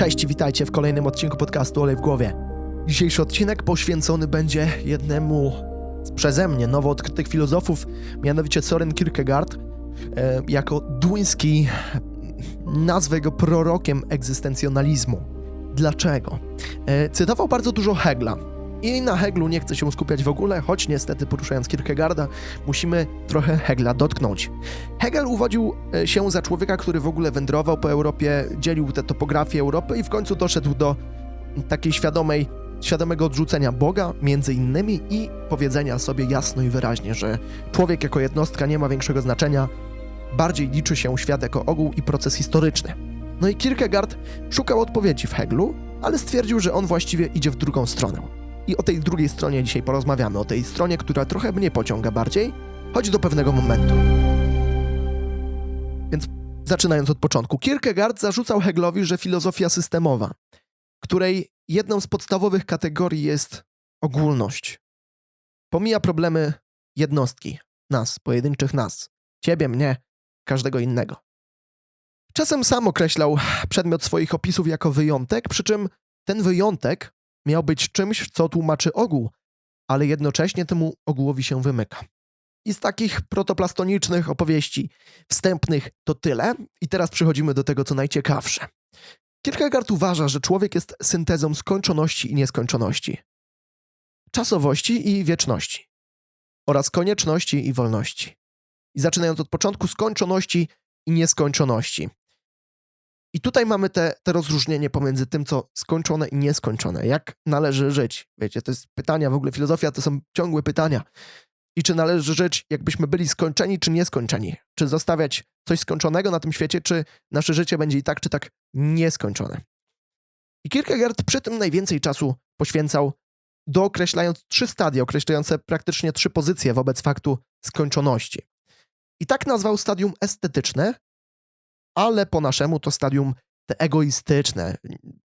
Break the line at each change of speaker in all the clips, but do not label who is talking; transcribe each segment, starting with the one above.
Cześć witajcie w kolejnym odcinku podcastu Olej w głowie. Dzisiejszy odcinek poświęcony będzie jednemu z przeze mnie nowo odkrytych filozofów, mianowicie Soren Kierkegaard, e, jako duński, nazwę go prorokiem egzystencjonalizmu. Dlaczego? E, cytował bardzo dużo Hegla. I na Heglu nie chcę się skupiać w ogóle, choć niestety poruszając Kierkegaarda, musimy trochę Hegla dotknąć. Hegel uwodził e, się za człowieka, który w ogóle wędrował po Europie, dzielił tę topografię Europy i w końcu doszedł do takiej świadomej, świadomego odrzucenia Boga, między innymi, i powiedzenia sobie jasno i wyraźnie, że człowiek jako jednostka nie ma większego znaczenia, bardziej liczy się świat jako ogół i proces historyczny. No i Kierkegaard szukał odpowiedzi w Heglu, ale stwierdził, że on właściwie idzie w drugą stronę. I o tej drugiej stronie dzisiaj porozmawiamy, o tej stronie, która trochę mnie pociąga bardziej, choć do pewnego momentu. Więc zaczynając od początku, Kierkegaard zarzucał Heglowi, że filozofia systemowa, której jedną z podstawowych kategorii jest ogólność, pomija problemy jednostki, nas, pojedynczych nas, ciebie, mnie, każdego innego. Czasem sam określał przedmiot swoich opisów jako wyjątek, przy czym ten wyjątek miał być czymś, co tłumaczy ogół, ale jednocześnie temu ogółowi się wymyka. I z takich protoplastonicznych opowieści wstępnych to tyle, i teraz przechodzimy do tego, co najciekawsze. Kierkegaard uważa, że człowiek jest syntezą skończoności i nieskończoności, czasowości i wieczności, oraz konieczności i wolności. I zaczynając od początku, skończoności i nieskończoności. I tutaj mamy te, te rozróżnienie pomiędzy tym, co skończone i nieskończone. Jak należy żyć? Wiecie, to jest pytania, w ogóle filozofia to są ciągłe pytania. I czy należy żyć, jakbyśmy byli skończeni, czy nieskończeni? Czy zostawiać coś skończonego na tym świecie, czy nasze życie będzie i tak, czy tak nieskończone? I Kierkegaard przy tym najwięcej czasu poświęcał dookreślając trzy stadia, określające praktycznie trzy pozycje wobec faktu skończoności. I tak nazwał stadium estetyczne, ale po naszemu to stadium te egoistyczne,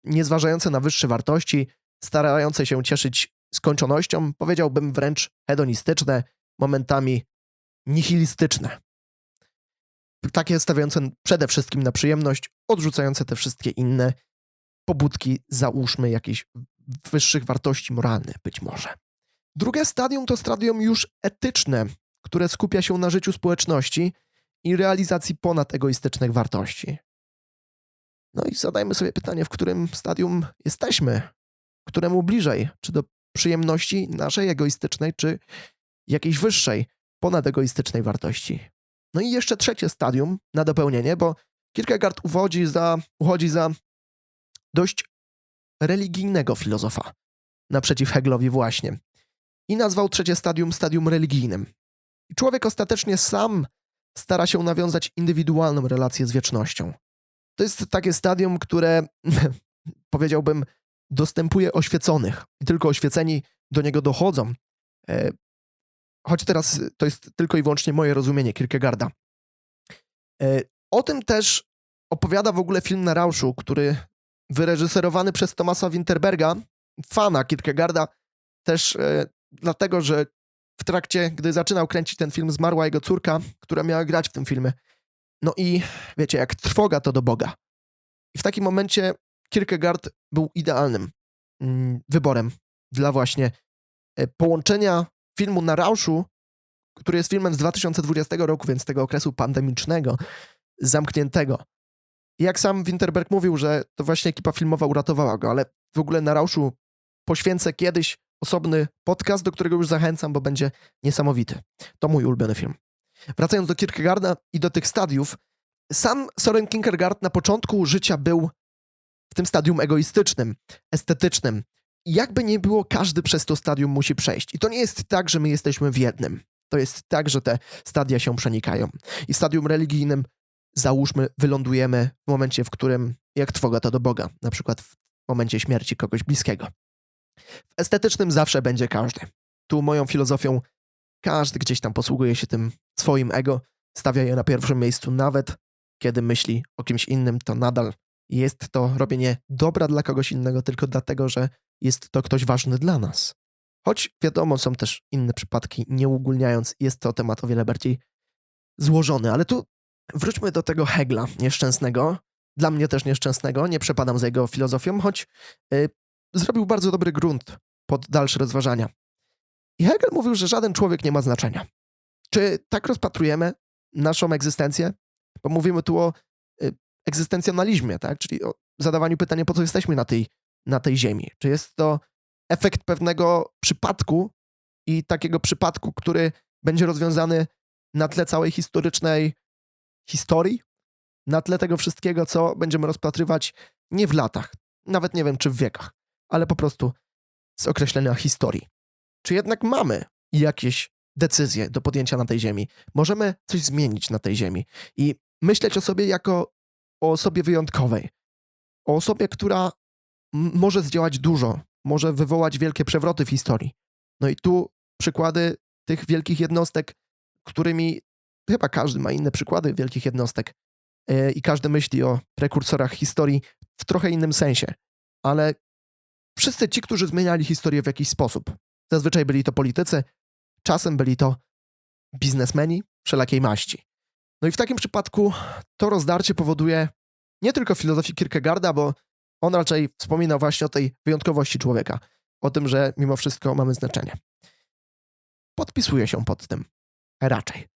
nie zważające na wyższe wartości, starające się cieszyć skończonością, powiedziałbym wręcz hedonistyczne, momentami nihilistyczne. Takie stawiające przede wszystkim na przyjemność, odrzucające te wszystkie inne pobudki, załóżmy jakieś wyższych wartości moralnych być może. Drugie stadium to stadium już etyczne, które skupia się na życiu społeczności i realizacji ponadegoistycznych wartości. No i zadajmy sobie pytanie, w którym stadium jesteśmy, któremu bliżej, czy do przyjemności naszej egoistycznej, czy jakiejś wyższej, ponadegoistycznej wartości. No i jeszcze trzecie stadium na dopełnienie, bo Kierkegaard uchodzi za, uchodzi za dość religijnego filozofa, naprzeciw Heglowi właśnie. I nazwał trzecie stadium stadium religijnym. I człowiek ostatecznie sam stara się nawiązać indywidualną relację z wiecznością. To jest takie stadium, które powiedziałbym dostępuje oświeconych i tylko oświeceni do niego dochodzą. E, choć teraz to jest tylko i wyłącznie moje rozumienie Kierkegaarda. E, o tym też opowiada w ogóle film na Rauszu, który wyreżyserowany przez Tomasa Winterberga, fana Kierkegaarda, też e, dlatego, że w trakcie, gdy zaczynał kręcić ten film, zmarła jego córka, która miała grać w tym filmie. No i wiecie, jak trwoga to do Boga. I w takim momencie Kierkegaard był idealnym mm, wyborem dla właśnie e, połączenia filmu na Rauszu, który jest filmem z 2020 roku, więc tego okresu pandemicznego, zamkniętego. Jak sam Winterberg mówił, że to właśnie ekipa filmowa uratowała go, ale w ogóle na Rauszu poświęcę kiedyś osobny podcast, do którego już zachęcam, bo będzie niesamowity. To mój ulubiony film. Wracając do Kierkegaarda i do tych stadiów, sam Soren Kierkegaard na początku życia był w tym stadium egoistycznym, estetycznym. Jakby nie było, każdy przez to stadium musi przejść. I to nie jest tak, że my jesteśmy w jednym. To jest tak, że te stadia się przenikają. I w stadium religijnym, załóżmy, wylądujemy w momencie, w którym, jak trwoga to do Boga, na przykład w momencie śmierci kogoś bliskiego. W estetycznym zawsze będzie każdy. Tu moją filozofią każdy gdzieś tam posługuje się tym swoim ego, stawia je na pierwszym miejscu, nawet kiedy myśli o kimś innym, to nadal jest to robienie dobra dla kogoś innego tylko dlatego, że jest to ktoś ważny dla nas. Choć wiadomo, są też inne przypadki, nie uogólniając, jest to temat o wiele bardziej złożony. Ale tu wróćmy do tego Hegla nieszczęsnego, dla mnie też nieszczęsnego, nie przepadam za jego filozofią, choć y, zrobił bardzo dobry grunt pod dalsze rozważania. I Hegel mówił, że żaden człowiek nie ma znaczenia. Czy tak rozpatrujemy naszą egzystencję? Bo mówimy tu o y, egzystencjonalizmie, tak? czyli o zadawaniu pytania, po co jesteśmy na tej, na tej ziemi. Czy jest to efekt pewnego przypadku i takiego przypadku, który będzie rozwiązany na tle całej historycznej historii, na tle tego wszystkiego, co będziemy rozpatrywać nie w latach, nawet nie wiem czy w wiekach, ale po prostu z określenia historii. Czy jednak mamy jakieś decyzje do podjęcia na tej ziemi? Możemy coś zmienić na tej ziemi i myśleć o sobie jako o osobie wyjątkowej, o osobie, która może zdziałać dużo, może wywołać wielkie przewroty w historii. No i tu przykłady tych wielkich jednostek, którymi chyba każdy ma inne przykłady wielkich jednostek yy, i każdy myśli o prekursorach historii w trochę innym sensie, ale wszyscy ci, którzy zmieniali historię w jakiś sposób. Zazwyczaj byli to politycy, czasem byli to biznesmeni wszelakiej maści. No i w takim przypadku to rozdarcie powoduje nie tylko filozofię Kierkegaarda, bo on raczej wspomina właśnie o tej wyjątkowości człowieka, o tym, że mimo wszystko mamy znaczenie. Podpisuje się pod tym. Raczej.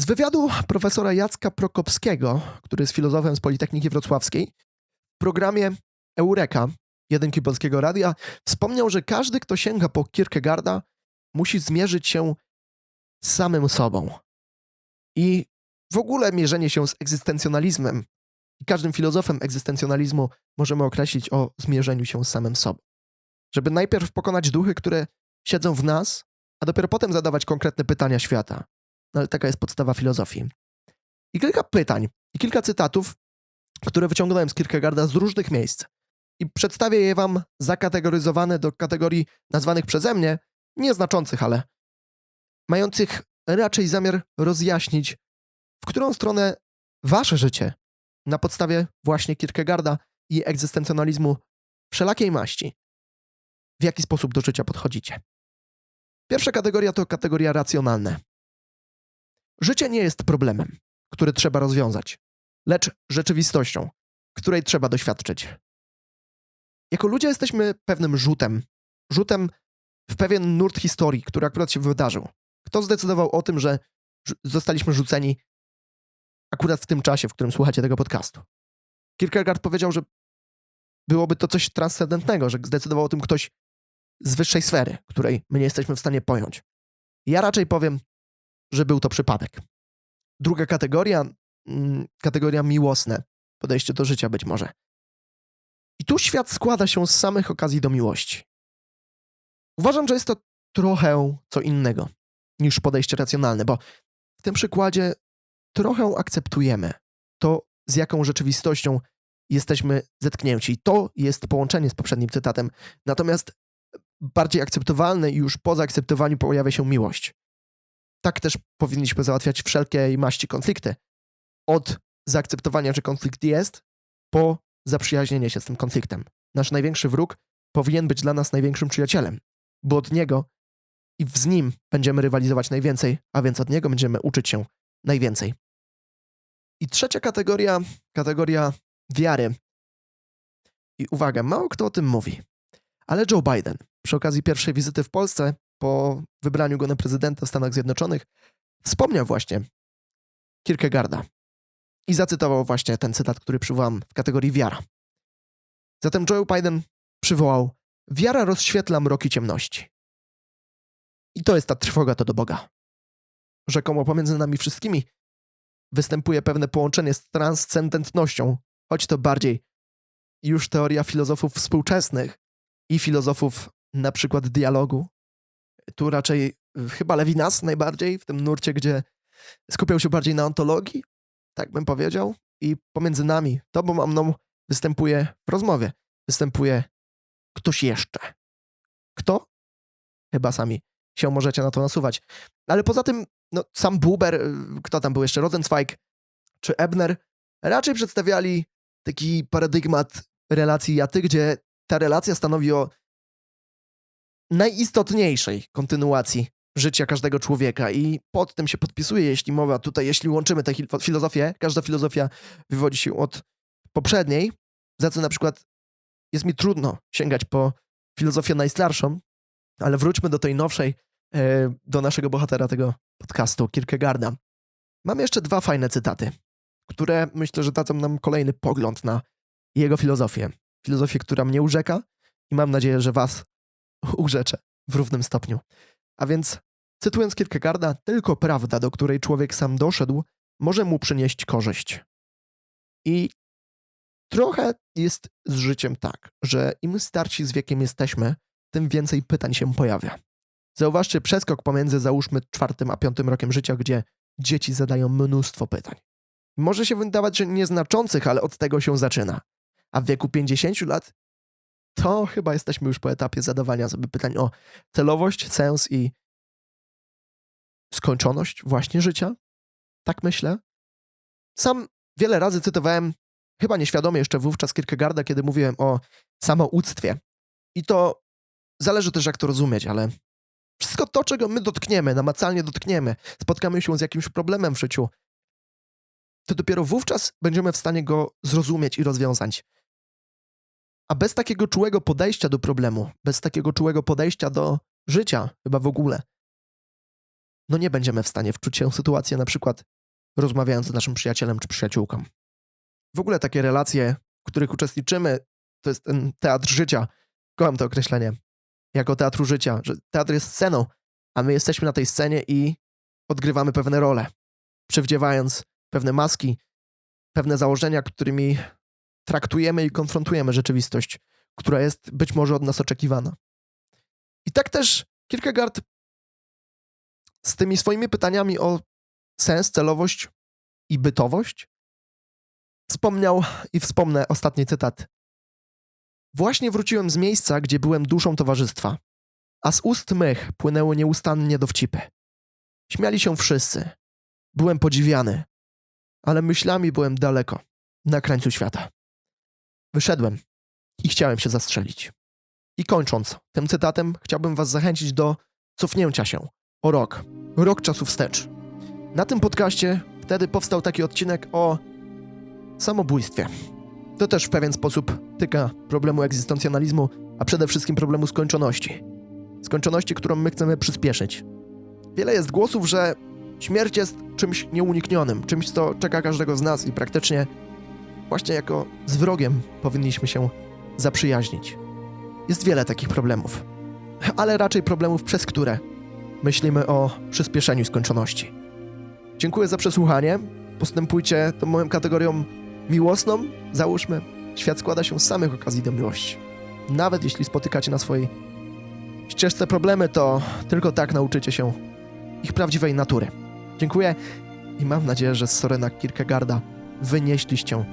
Z wywiadu profesora Jacka Prokopskiego, który jest filozofem z Politechniki Wrocławskiej, w programie Eureka, jedynki Polskiego Radia, wspomniał, że każdy, kto sięga po Kierkegaarda, musi zmierzyć się z samym sobą. I w ogóle mierzenie się z egzystencjonalizmem i każdym filozofem egzystencjonalizmu możemy określić o zmierzeniu się z samym sobą. Żeby najpierw pokonać duchy, które siedzą w nas, a dopiero potem zadawać konkretne pytania świata. No ale taka jest podstawa filozofii. I kilka pytań, i kilka cytatów, które wyciągnąłem z Kierkegaarda z różnych miejsc. I przedstawię je wam zakategoryzowane do kategorii nazwanych przeze mnie, nieznaczących, ale mających raczej zamiar rozjaśnić, w którą stronę wasze życie na podstawie właśnie Kierkegaarda i egzystencjonalizmu wszelakiej maści, w jaki sposób do życia podchodzicie. Pierwsza kategoria to kategoria racjonalne. Życie nie jest problemem, który trzeba rozwiązać, lecz rzeczywistością, której trzeba doświadczyć. Jako ludzie jesteśmy pewnym rzutem, rzutem w pewien nurt historii, który akurat się wydarzył. Kto zdecydował o tym, że zostaliśmy rzuceni akurat w tym czasie, w którym słuchacie tego podcastu? Kierkegaard powiedział, że byłoby to coś transcendentnego, że zdecydował o tym ktoś z wyższej sfery, której my nie jesteśmy w stanie pojąć. Ja raczej powiem, że był to przypadek. Druga kategoria, mm, kategoria miłosne, podejście do życia być może. I tu świat składa się z samych okazji do miłości. Uważam, że jest to trochę co innego niż podejście racjonalne, bo w tym przykładzie trochę akceptujemy to, z jaką rzeczywistością jesteśmy zetknięci. To jest połączenie z poprzednim cytatem. Natomiast bardziej akceptowalne i już po zaakceptowaniu pojawia się miłość. Tak też powinniśmy załatwiać wszelkiej maści konflikty. Od zaakceptowania, że konflikt jest, po zaprzyjaźnienie się z tym konfliktem. Nasz największy wróg powinien być dla nas największym przyjacielem, bo od niego i z nim będziemy rywalizować najwięcej, a więc od niego będziemy uczyć się najwięcej. I trzecia kategoria, kategoria wiary. I uwaga, mało kto o tym mówi, ale Joe Biden przy okazji pierwszej wizyty w Polsce po wybraniu go na prezydenta Stanów Zjednoczonych wspomniał właśnie Kierkegaarda i zacytował właśnie ten cytat, który przywołam w kategorii wiara. Zatem Joe Biden przywołał wiara rozświetla mroki ciemności. I to jest ta trwoga to do Boga. Rzekomo pomiędzy nami wszystkimi występuje pewne połączenie z transcendentnością, choć to bardziej już teoria filozofów współczesnych i filozofów na przykład dialogu. Tu raczej chyba Lewinas najbardziej, w tym nurcie, gdzie skupiał się bardziej na ontologii, tak bym powiedział. I pomiędzy nami, tobą a mną, występuje w rozmowie, występuje ktoś jeszcze. Kto? Chyba sami się możecie na to nasuwać. Ale poza tym, no, sam Buber, y, kto tam był jeszcze, Rosenzweig czy Ebner, raczej przedstawiali taki paradygmat relacji jaty, gdzie ta relacja stanowi o najistotniejszej kontynuacji życia każdego człowieka i pod tym się podpisuje, jeśli mowa tutaj, jeśli łączymy tę fil- filozofię, każda filozofia wywodzi się od poprzedniej, za co na przykład jest mi trudno sięgać po filozofię najstarszą, ale wróćmy do tej nowszej, e, do naszego bohatera tego podcastu, Kierkegaarda. Mam jeszcze dwa fajne cytaty, które myślę, że dadzą nam kolejny pogląd na jego filozofię. Filozofię, która mnie urzeka i mam nadzieję, że was urzeczę w równym stopniu. A więc, cytując Kierkegaarda, tylko prawda, do której człowiek sam doszedł, może mu przynieść korzyść. I trochę jest z życiem tak, że im starsi z wiekiem jesteśmy, tym więcej pytań się pojawia. Zauważcie przeskok pomiędzy załóżmy czwartym a piątym rokiem życia, gdzie dzieci zadają mnóstwo pytań. Może się wydawać, że nieznaczących, ale od tego się zaczyna. A w wieku 50 lat to chyba jesteśmy już po etapie zadawania sobie pytań o celowość, sens i skończoność właśnie życia. Tak myślę. Sam wiele razy cytowałem, chyba nieświadomie jeszcze wówczas Kierkegaarda, kiedy mówiłem o samouctwie. I to zależy też, jak to rozumieć, ale wszystko to, czego my dotkniemy, namacalnie dotkniemy, spotkamy się z jakimś problemem w życiu, to dopiero wówczas będziemy w stanie go zrozumieć i rozwiązać. A bez takiego czułego podejścia do problemu, bez takiego czułego podejścia do życia, chyba w ogóle, no nie będziemy w stanie wczuć się w sytuację, na przykład rozmawiając z naszym przyjacielem czy przyjaciółką. W ogóle takie relacje, w których uczestniczymy, to jest ten teatr życia. Kocham to określenie. Jako teatru życia, że teatr jest sceną, a my jesteśmy na tej scenie i odgrywamy pewne role, przywdziewając pewne maski, pewne założenia, którymi traktujemy i konfrontujemy rzeczywistość, która jest być może od nas oczekiwana. I tak też Kierkegaard z tymi swoimi pytaniami o sens, celowość i bytowość wspomniał i wspomnę ostatni cytat. Właśnie wróciłem z miejsca, gdzie byłem duszą towarzystwa, a z ust mych płynęły nieustannie dowcipy. Śmiali się wszyscy. Byłem podziwiany, ale myślami byłem daleko, na krańcu świata. Wyszedłem i chciałem się zastrzelić. I kończąc tym cytatem, chciałbym Was zachęcić do cofnięcia się o rok, rok czasu wstecz. Na tym podcaście wtedy powstał taki odcinek o samobójstwie. To też w pewien sposób tyka problemu egzystencjonalizmu, a przede wszystkim problemu skończoności. Skończoności, którą my chcemy przyspieszyć. Wiele jest głosów, że śmierć jest czymś nieuniknionym, czymś, co czeka każdego z nas i praktycznie właśnie jako z wrogiem powinniśmy się zaprzyjaźnić. Jest wiele takich problemów, ale raczej problemów, przez które myślimy o przyspieszeniu skończoności. Dziękuję za przesłuchanie. Postępujcie tą moją kategorią miłosną. Załóżmy, świat składa się z samych okazji do miłości. Nawet jeśli spotykacie na swojej ścieżce problemy, to tylko tak nauczycie się ich prawdziwej natury. Dziękuję i mam nadzieję, że z Sorena Kierkegaarda wynieśliście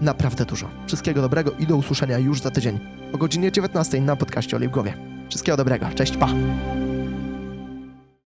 naprawdę dużo. Wszystkiego dobrego i do usłyszenia już za tydzień o godzinie 19 na podcaście Olej w Głowie. Wszystkiego dobrego. Cześć, pa!